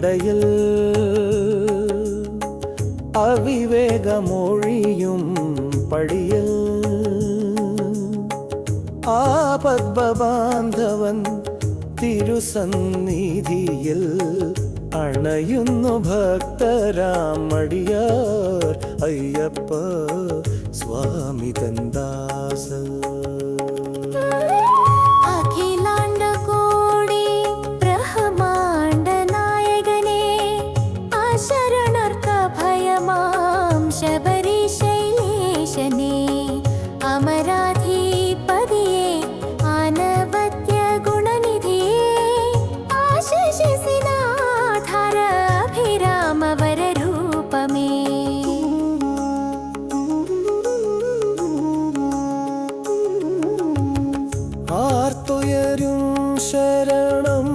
നടയിൽ അവിവേകമൊഴിയും പടിയിൽ പത്മബാന്ധവൻ തിരുസന്നിധിയിൽ അണയുന്നു ഭക്തരാമടിയാർ അയ്യപ്പ സ്വാമി തന്ദാസ ആനവത്യ ഗുണനിധിയെ ആശിഷിസിനാധാര അഭിരാമവര രൂപമേ ആർത്തുയരും ശരണം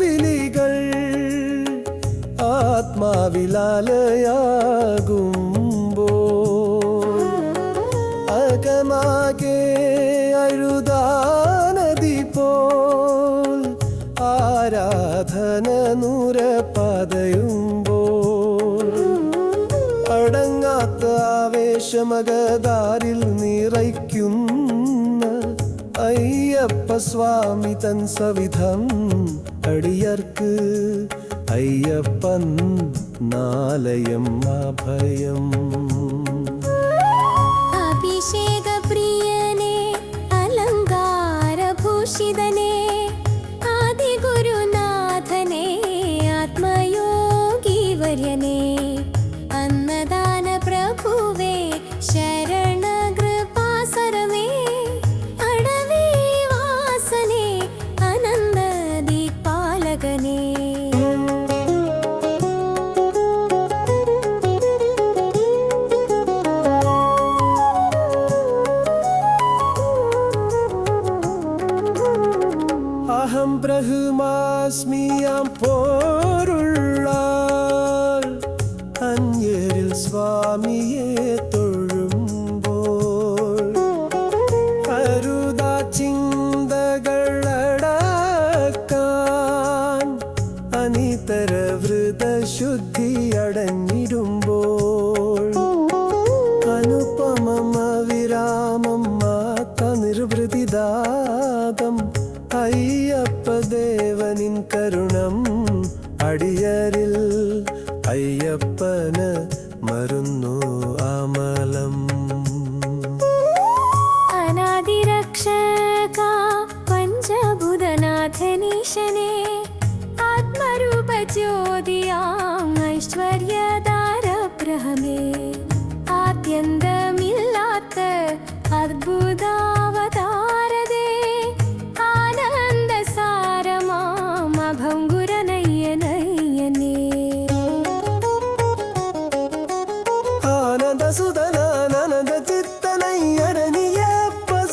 വിളികൾ ആത്മാവിലാലയാകുമ്പോൾ അകമാകെ അഴുതാനദി പോൽ ആരാധന നൂര അടങ്ങാത്ത ആവേശമകതാരിൽ നിറയ്ക്കുന്ന അയ്യപ്പ സ്വാമി തൻ സവിധം അടിയർക്ക്. അയ്യപ്പൻ നാലയം അഭയം. അഹം ബ്രഹ്മാസ്മിയാം പോരുള്ള അന്യരിൽ സ്വാമിയെ തൊഴുമ്പോൾ വിരാമം മാത്ത നിർവൃതിദാതം അയ്യപ്പ ദേവനിൻ കരുണം അടിയരിൽ അയ്യപ്പന് മരുന്നു അമലം. അനാദിരക്ഷക പഞ്ചഭൂതനാഥനീശനെ ആത്മരൂപ ജ്യോതിയാം ഐശ്വര്യദാരബ്രഹമേ ആദ്യന്തമില്ലാത്ത അദ്ഭുതാവതാരതേ ಸುಧನ ನನದ ಚಿತ್ತನಯ್ಯರನಿಯಪ್ಪ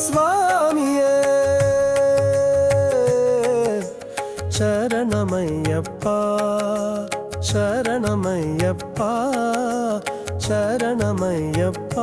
ಸ್ವಾಮಿಯ ಶರಣಮಯ್ಯಪ್ಪ ಶರಣಮಯ್ಯಪ್ಪ ಶರಣಮಯ್ಯಪ್ಪ